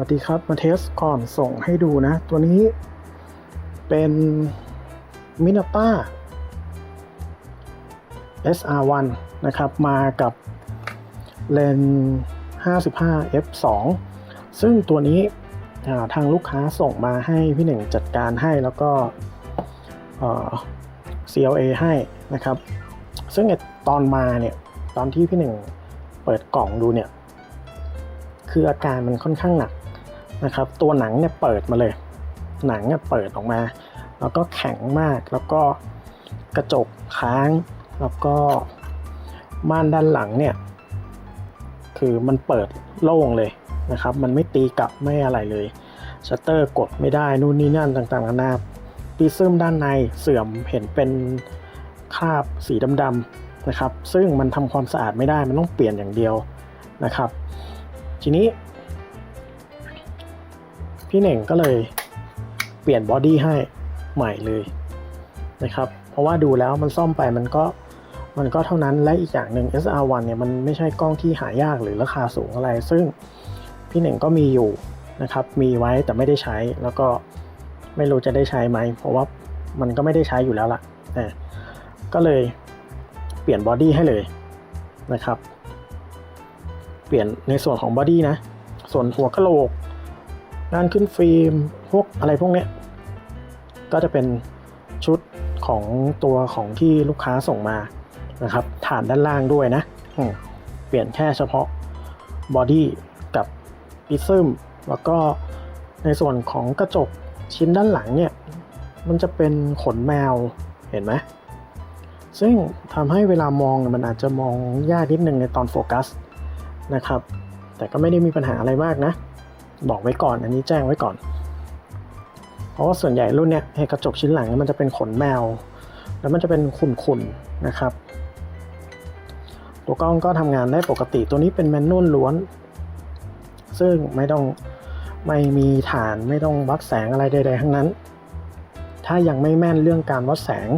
วัสดีครับ มาเทสก่อนส่งให้ดูนะ ตัวนี้เป็นมินาต้า SR1 นะครับ มากับเลนส์55 f2 ซึ่งตัวนี้ทางลูกค้าส่งมาให้พี่หนึ่งจัดการให้แล้วก็เอ่อ CLA ให้นะครับ ซึ่งตอนมาเนี่ย ตอนที่พี่หนึ่งเปิดกล่องดูเนี่ย คืออาการมันค่อนข้างหนัก นะครับ ตัวหนังเนี่ยเปิดมาเลย หนังเนี่ยเปิดออกมา แล้วก็แข็งมากแล้วก็กระจกค้าง แล้วก็ม่านด้านหลังเนี่ย คือมันเปิดโล่งเลยนะครับ มันไม่ตีกลับไม่อะไรเลยชัตเตอร์กดไม่ได้นู่นนี่นั่นต่างๆนานาปีซึมด้านในเสื่อมเห็นเป็นคราบสีดำๆนะครับ ซึ่งมันทำความสะอาดไม่ได้มันต้องเปลี่ยนอย่างเดียวนะครับ ทีนี้ พี่เหน่งก็เลยเปลี่ยนบอดี้ให้ใหม่เลยนะครับ เพราะว่าดูแล้วมันซ่อมไปมันก็มันก็เท่านั้นและอีกอย่างหนึ่ง SR1 เนี่ยมันไม่ใช่กล้องที่หายากหรือราคาสูงอะไร ซึ่งพี่เหน่งก็มีอยู่นะครับ มีไว้แต่ไม่ได้ใช้แล้วก็ไม่รู้จะได้ใช้ไหม เพราะว่ามันก็ไม่ได้ใช้อยู่แล้วล่ะอ่าก็เลยเปลี่ยนบอดี้ให้เลยนะครับ เปลี่ยนในส่วนของบอดี้นะ ส่วนหัวกะโหลก งานขึ้นฟิล์มพวกอะไรพวกเนี้ยก็จะเป็นชุดของตัวของที่ลูกค้าส่งมานะครับฐานด้านล่างด้วยนะเปลี่ยนแค่เฉพาะบอดี้กับพิซึมแล้วก็ในส่วนของกระจกชิ้นด้านหลังเนี่ยมันจะเป็นขนแมวเห็นไหมซึ่งทำให้เวลามองมันอาจจะมองยากนิดนึงในตอนโฟกัสนะครับ แต่ก็ไม่ได้มีปัญหาอะไรมากนะ บอกไว้ก่อน อันนี้แจ้งไว้ก่อน เพราะว่าส่วนใหญ่รุ่นเนี้ยกระจกชิ้นหลังมันจะเป็นขนแมว แล้วมันจะเป็นขุ่นๆนะครับ ตัวกล้องก็ทำงานได้ปกติตัวนี้เป็นแมนนวลล้วน ซึ่งไม่ต้องไม่มีฐานไม่ต้องวัดแสงอะไรใดๆทั้งนั้น ถ้ายังไม่แม่นเรื่องการวัดแสง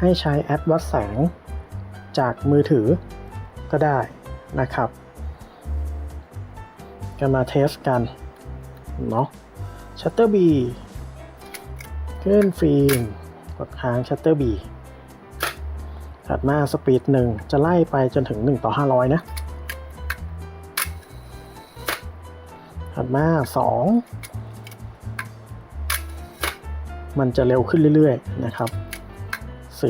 ให้ใช้แอปวัดแสงจากมือถือก็ได้นะครับก็มาเทสกัน เนาะชัตเตอร์บีเคลื่อนฟิล์มกดค้างชัตเตอร์บีถัดมาสปีดหนึ่งจะไล่ไปจนถึง 1 ต่อ 500 นะ ถัดมา 2 มันจะเร็วขึ้นเรื่อย ๆ นะครับ 4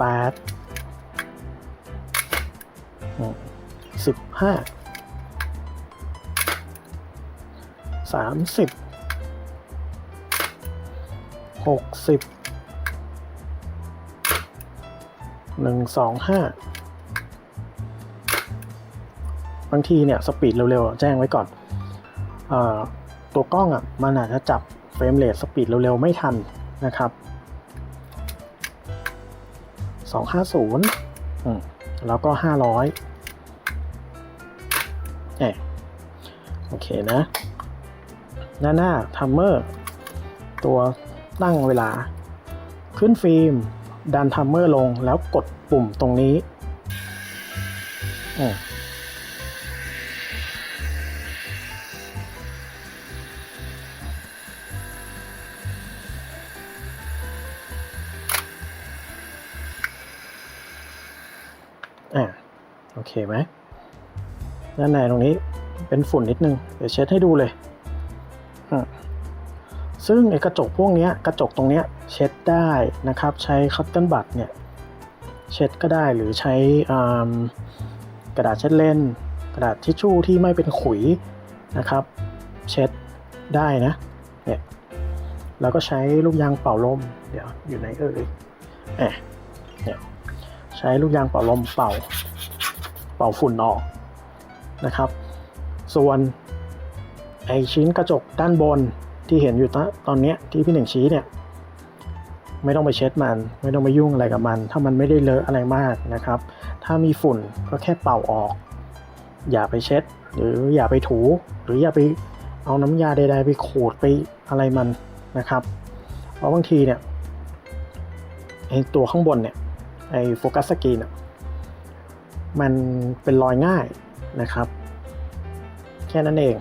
8 15 สิบห้าสามสิบหกสิบหนึ่งสองห้าบางทีเนี่ย สปีดเร็วๆ แจ้งไว้ก่อนเออตัวกล้องอะมันอาจจะจับเฟรมเรทสปีดเร็วๆ ไม่ทันนะครับ 250อืมแล้วก็ 500เอะโอเคนะ หน้าหน้าทัมเมอร์ตัวตั้งเวลา ขึ้นฟิล์ม ดันทัมเมอร์ลงแล้วกดปุ่มตรงนี้อ่าโอเคไหมด้านในตรงนี้เป็นฝุ่นนิดนึง เดี๋ยวเช็ดให้ดูเลย ซึ่งไอ้กระจกพวกนี้กระจกตรงเนี้ยเช็ดได้นะครับ ใช้คัตเติลบัตเนี่ยเช็ดก็ได้หรือใช้กระดาษเช็ดเล่น กระดาษทิชชู่ที่ไม่เป็นขุยนะครับ เช็ดได้นะเนี่ยแล้วก็ใช้ลูกยางเป่าลมเดี๋ยวอยู่ไหนเอ่ยแอเนี่ยใช้ลูกยางเป่าลมเป่า เป่าฝุ่นออกนะครับ ส่วน ไอชิ้นกระจกด้านบนที่เห็นอยู่ตอนนี้ที่พี่หนึ่งชี้เนี่ยไม่ต้องไปเช็ดมัน ไม่ต้องไปยุ่งอะไรกับมัน ถ้ามันไม่ได้เลอะอะไรมากนะครับ ถ้ามีฝุ่นก็แค่เป่าออก อย่าไปเช็ด หรืออย่าไปถู หรืออย่าไปเอาน้ำยาใด ๆ ไปขูดไปอะไรมันนะครับ เพราะบางทีเนี่ยไอตัวข้างบนเนี่ยไอโฟกัสสกรีนอะมันเป็นรอยง่ายนะครับ แค่นั้นเอง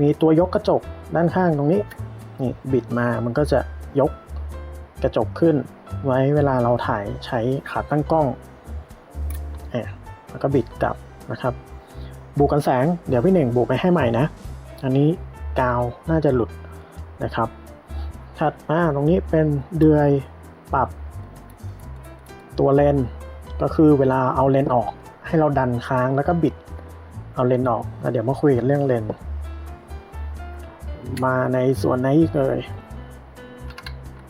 มีตัวยกกระจกด้านข้างตรงนี้นี่บิดมามันก็จะยกกระจกขึ้น ไว้เวลาเราถ่ายใช้ขาตั้งกล้องแอบแล้วก็บิดกลับนะครับบูกันแสงเดี๋ยวพี่หนึ่งบูไปให้ใหม่นะ อันนี้กาวน่าจะหลุดนะครับถัดมาตรงนี้เป็นเดือยปรับตัวเลนก็คือเวลาเอาเลนออก ให้เราดันค้างแล้วก็บิดเอาเลนออกเดี๋ยวมาคุยกันเรื่องเลน มาในส่วนไหนอีกเลย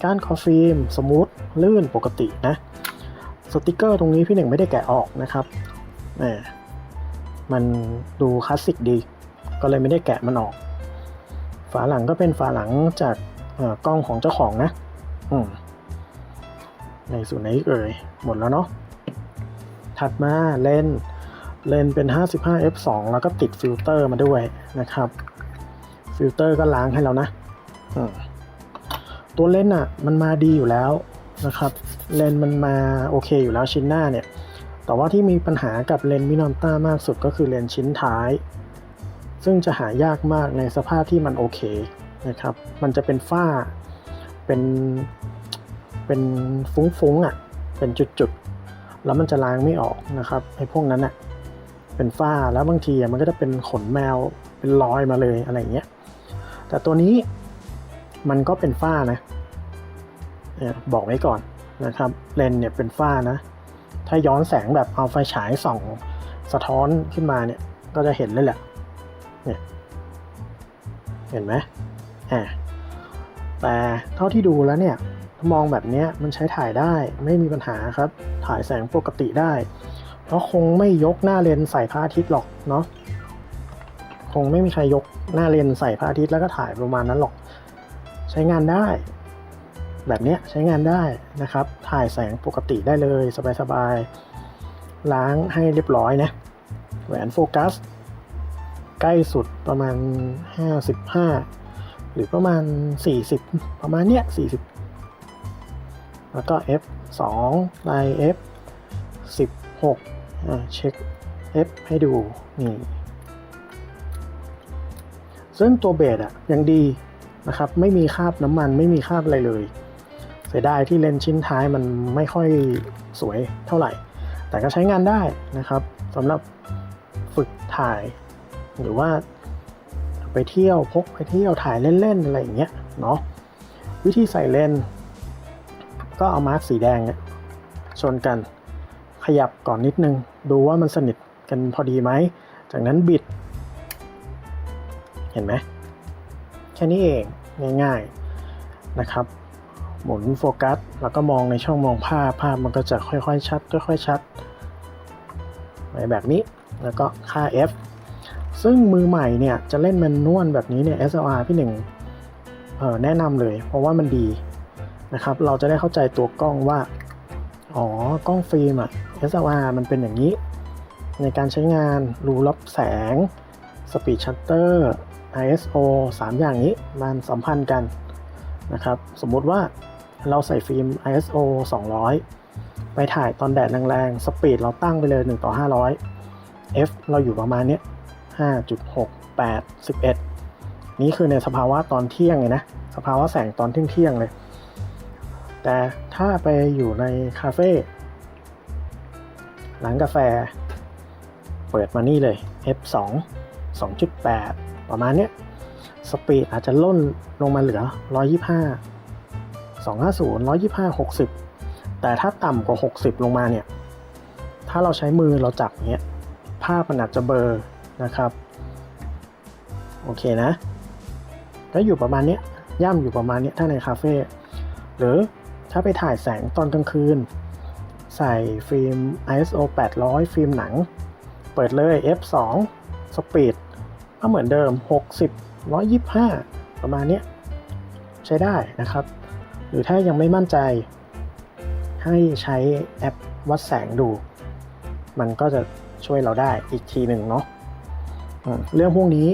ก้านคอฟิล์มสมูทลื่นปกตินะสติกเกอร์ตรงนี้พี่หนึ่งไม่ได้แกะออกนะครับแหมมันดูคลาสสิกดี ก็เลยไม่ได้แกะมันออก ฝาหลังก็เป็นฝาหลังจากเอ่อกล้องของเจ้าของนะ อืมในส่วนไหนเอ่ย หมดแล้วเนาะ ถัดมาเลนเลนส์เป็น 55 f 2แล้วก็ติดฟิลเตอร์มาด้วยนะครับ ฟิลเตอร์ก็ล้างให้แล้วนะตัวเลนส์อะมันมาดีอยู่แล้วนะครับ เลนส์มันมาโอเคอยู่แล้วชิ้นหน้าเนี่ย แต่ว่าที่มีปัญหากับเลนส์มินอมต้ามากสุดก็คือเลนส์ชิ้นท้าย ซึ่งจะหายากมากในสภาพที่มันโอเคนะครับ มันจะเป็นฝ้า เป็นเป็นฟุ้งๆอะ เป็นจุดๆ แล้วมันจะล้างไม่ออกนะครับไอ้พวกนั้นอะ เป็นฝ้าแล้วบางทีอะมันก็จะเป็นขนแมว เป็นรอยมาเลยอะไรอย่างเงี้ย แต่ตัวนี้มันก็เป็นฝ้านะเนี่ยบอกไว้ก่อนนะครับ เลนส์เนี่ยเป็นฝ้านะ ถ้าย้อนแสงแบบเอาไฟฉายส่องสะท้อนขึ้นมาเนี่ย ก็จะเห็นเลยแหละ เนี่ย เห็นไหมอ่าแต่เท่าที่ดูแล้วเนี่ย มองแบบนี้มันใช้ถ่ายได้ไม่มีปัญหาครับ ถ่ายแสงปกติได้ เพราะคงไม่ยกหน้าเลนส์ใส่พระอาทิตย์หรอกเนาะ งไม่มีใครยกหน้าเลนใส่พระอาทิตย์แล้วก็ถ่ายประมาณนั้นหรอก ใช้งานได้ แบบนี้ใช้งานได้นะครับ ถ่ายแสงปกติได้เลย สบายๆ ล้างให้เรียบร้อยนะแหวนโฟกัส ใกล้สุดประมาณ 55 หรือประมาณ 40 ประมาณเนี้ย40 แล้วก็ F 2ลาย F 16อ่าเช็ค F ให้ดูนี่ ซึ่งตัวเบสอะยังดีนะครับไม่มีคราบน้ำมันไม่มีคราบอะไรเลย เสียดายที่เลนส์ชิ้นท้ายมันไม่ค่อยสวยเท่าไหร่ แต่ก็ใช้งานได้นะครับสำหรับฝึกถ่าย หรือว่าไปเที่ยวพกไปเที่ยวถ่ายเล่น ๆ อะไรอย่างเงี้ยเนาะวิธีใส่เลนก็เอามาร์กสีแดงเนี่ยชนกันขยับก่อนนิดนึง ดูว่ามันสนิทกันพอดีไหม จากนั้นบิด ห็นไหมแค่นี้เองง่ายๆนะครับ หมุนโฟกัส แล้วก็มองในช่องมองภาพภาพมันก็จะค่อยๆชัด ค่อยๆชัดไปแบบนี้แล้วก็ค่า F ซึ่งมือใหม่เนี่ยจะเล่นแมนนวลแบบนี้เนี่ย SLR พี่หนึ่งแนะนำเลย เพราะว่ามันดีนะครับ เราจะได้เข้าใจตัวกล้องว่า อ๋อกล้องฟิล์มอะ SLR มันเป็นอย่างนี้ ในการใช้งานรูรับแสง Speed Shutter ISO 3 อย่างนี้มันสัมพันธ์กันนะครับสมมุติว่าเราใส่ฟิล์ม ISO 200 ไปถ่ายตอนแดดแรงๆ สปีดเราตั้งไปเลย 1 ต่อ 500 F เราอยู่ประมาณเนี้ย5.68 11 นี่คือในสภาวะตอนเที่ยงเลยนะ สภาวะแสงตอนเที่ยงๆเลย แต่ถ้าไปอยู่ในคาเฟ่ร้านกาแฟ เปิดมานี่เลย F2 2.8 ประมาณเนี้ยสปีดอาจจะล่นลงมาเหลือ 125 250 125 60 แต่ถ้าต่ำกว่า 60 ลงมาเนี่ย ถ้าเราใช้มือเราจับเนี้ย ภาพมันอาจจะเบลอนะครับ โอเคนะ ก็อยู่ประมาณนี้ย่ำอยู่ประมาณนี้ถ้าในคาเฟ่ หรือถ้าไปถ่ายแสงตอนกลางคืน ใส่ฟิล์ม ISO 800 ฟิล์มหนัง เปิดเลย f2 สปีด ก็เหมือนเดิม 60 125 ประมาณนี้ใช้ได้นะครับ หรือถ้ายังไม่มั่นใจให้ใช้แอปวัดแสงดู มันก็จะช่วยเราได้อีกทีหนึ่งเนาะเรื่องพวกนี้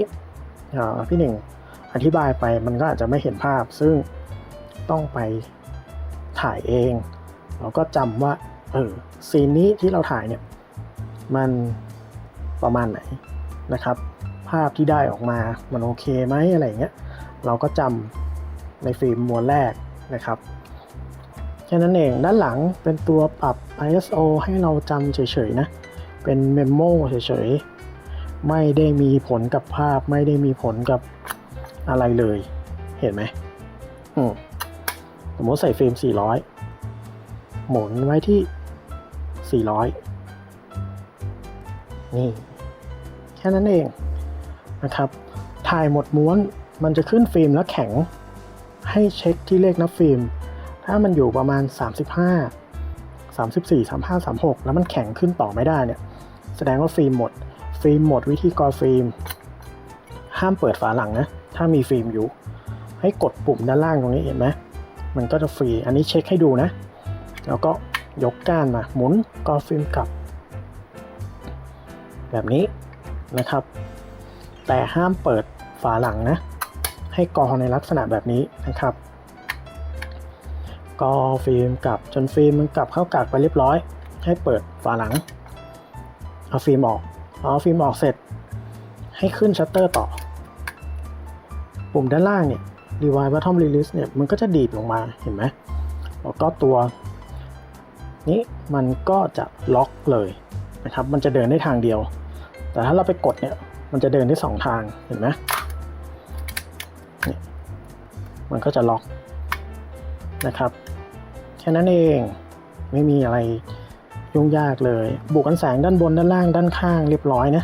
พี่หนึ่งอธิบายไปมันก็อาจจะไม่เห็นภาพ ซึ่งต้องไปถ่ายเอง เราก็จำว่าเออซีนนี้ที่เราถ่ายเนี่ย มันประมาณไหนนะครับาพที่ได้ออกมามันโอเคไหมอะไรอย่างเงี้ยเราก็จำในฟิล์มม้วนแรกนะครับแค่นั้นเองด้านหลังเป็นตัวปรับ ISO ให้เราจำเฉยๆนะเป็นเมมโมเฉยๆไม่ได้มีผลกับภาพไม่ได้มีผลกับอะไรเลย เห็นไหมอืมสมมติใส่ฟิล์ม 400 หมุนไว้ที่ 400 นี่ แค่นั้นเอง นะครับ ถ่ายหมดม้วนมันจะขึ้นฟิล์มแล้วแข็ง ให้เช็คที่เลขนับฟิล์ม ถ้ามันอยู่ประมาณ 35 34 35 36 แล้วมันแข็งขึ้นต่อไม่ได้เนี่ย แสดงว่าฟิล์มหมด ฟิล์มหมดวิธีกรฟิล์ม ห้ามเปิดฝาหลังนะ ถ้ามีฟิล์มอยู่ ให้กดปุ่มด้านล่างตรงนี้เห็นไหม มันก็จะฟรี อันนี้เช็คให้ดูนะ แล้วก็ยกก้านมา หมุนกอฟิล์มกลับ แบบนี้นะครับ แต่ห้ามเปิดฝาหลังนะ ให้กอในลักษณะแบบนี้นะครับ กอฟิล์มกลับจนฟิล์มมันกลับเข้ากากไปเรียบร้อย ให้เปิดฝาหลัง เอาฟิล์มออก เอาฟิล์มออกเสร็จ ให้ขึ้นชัตเตอร์ต่อ ปุ่มด้านล่างเนี่ย Rewind Bottom Release เนี่ยมันก็จะดีดลงมาเห็นไหมแล้วก็ตัว นี้มันก็จะล็อกเลยนะครับ มันจะเดินได้ทางเดียว แต่ถ้าเราไปกดเนี่ย มันจะเดินได้สองทางเห็นไหมนี่มันก็จะล็อกนะครับ แค่นั้นเองไม่มีอะไรยุ่งยากเลย บุกกันแสงด้านบนด้านล่างด้านข้างเรียบร้อยนะ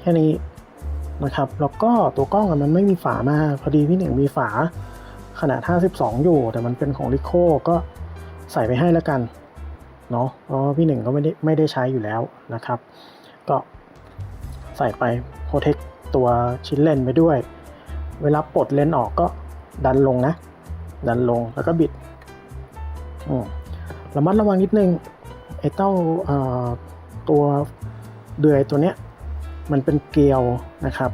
แค่นี้นะครับ แล้วก็ตัวกล้องมันไม่มีฝามาพอดีพี่หนึ่งมีฝาขนาด 52 อยู่ แต่มันเป็นของลิโคก็ใส่ไปให้แล้วกัน เนาะเพราะพี่หนึ่งก็ไม่ได้ไม่ได้ใช้อยู่แล้วนะครับ ก็ใส่ไปโปรเทคตัวชิ้นเลนไปด้วย เวลาปลดเลนออกก็ดันลงนะ ดันลงแล้วก็บิดระมัดระวังนิดนึงไอ้เต้าตัวเดือยตัวเนี้ยมันเป็นเกลียวนะครับ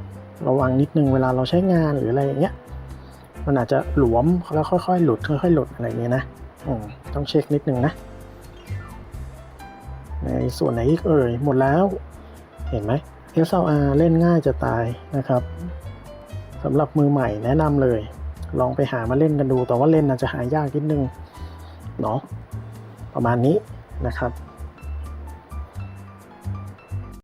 ระวังนิดนึงเวลาเราใช้งานหรืออะไรอย่างเงี้ยมันอาจจะหลวมแล้วค่อยๆ หลุดค่อยๆหลุดอะไรอย่างเงี้ยนะต้องเช็คนิดนึงนะ ในส่วนไหนอีกเอ่ย หมดแล้ว เห็นไหม SLR เล่นง่ายจะตายนะครับสำหรับมือใหม่แนะนำเลย ลองไปหามาเล่นกันดู แต่ว่าเล่นอาจจะหายากนิดนึงเนาะประมาณนี้นะครับ